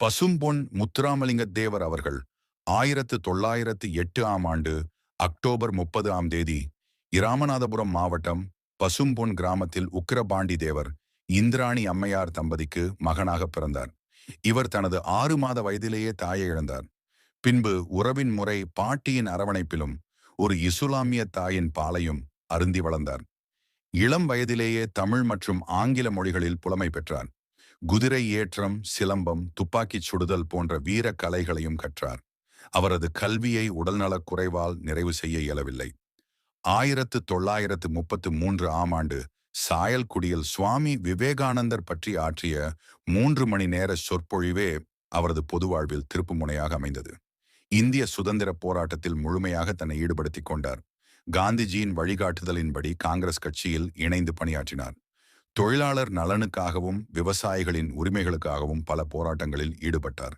பசும்பொன் முத்துராமலிங்க தேவர் அவர்கள் ஆயிரத்து தொள்ளாயிரத்து எட்டு ஆம் ஆண்டு அக்டோபர் முப்பது ஆம் தேதி இராமநாதபுரம் மாவட்டம் பசும்பொன் கிராமத்தில் உக்கிரபாண்டி தேவர் இந்திராணி அம்மையார் தம்பதிக்கு மகனாக பிறந்தார். இவர் தனது ஆறு மாத வயதிலேயே தாயை இழந்தார். பின்பு உறவின் முறை பாட்டியின் அரவணைப்பிலும் ஒரு இசுலாமிய தாயின் பாலையும் அருந்தி வளர்ந்தார். இளம் வயதிலேயே தமிழ் மற்றும் ஆங்கில மொழிகளில் புலமை பெற்றார். குதிரை ஏற்றம் சிலம்பம் துப்பாக்கிச் சுடுதல் போன்ற வீர கலைகளையும் கற்றார். அவரது கல்வியை உடல்நலக் குறைவால் நிறைவு செய்ய இயலவில்லை. ஆயிரத்து தொள்ளாயிரத்து முப்பத்து மூன்று ஆம் ஆண்டு சாயல்குடியில் சுவாமி விவேகானந்தர் பற்றி ஆற்றிய மூன்று மணி நேர சொற்பொழிவே அவரது பொது வாழ்வில் திருப்புமுனையாக அமைந்தது. இந்திய சுதந்திர போராட்டத்தில் முழுமையாக தன்னை ஈடுபடுத்திக் கொண்டார். காந்திஜியின் வழிகாட்டுதலின்படி காங்கிரஸ் கட்சியில் இணைந்து பணியாற்றினார். தொழிலாளர் நலனுக்காகவும் விவசாயிகளின் உரிமைகளுக்காகவும் பல போராட்டங்களில் ஈடுபட்டார்.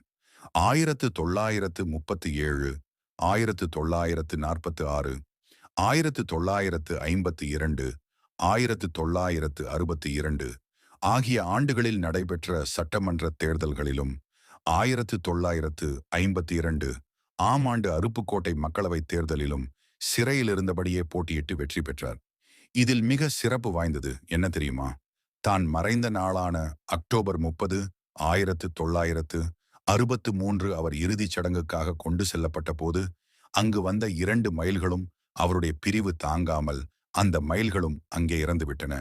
ஆயிரத்து தொள்ளாயிரத்து முப்பத்தி ஏழு ஆயிரத்து தொள்ளாயிரத்து நாற்பத்து ஆறு ஆயிரத்து தொள்ளாயிரத்து ஐம்பத்தி இரண்டு ஆயிரத்து தொள்ளாயிரத்து அறுபத்தி இரண்டு ஆகிய ஆண்டுகளில் நடைபெற்ற சட்டமன்ற தேர்தல்களிலும் ஆயிரத்து தொள்ளாயிரத்து ஐம்பத்தி இரண்டு ஆம் ஆண்டு அருப்புக்கோட்டை மக்களவைத் தேர்தலிலும் சிறையில் இருந்தபடியே போட்டியிட்டு வெற்றி பெற்றார். இதில் மிக சிறப்பு வாய்ந்தது என்ன தெரியுமா? தான் மறைந்த நாளான அக்டோபர் முப்பது ஆயிரத்து தொள்ளாயிரத்து அறுபத்து மூன்று அவர் இறுதிச் சடங்குக்காக கொண்டு செல்லப்பட்ட போது அங்கு வந்த இரண்டு மைல்களும் அவருடைய பிரிவு தாங்காமல் அந்த மைல்களும் அங்கே இறந்துவிட்டன.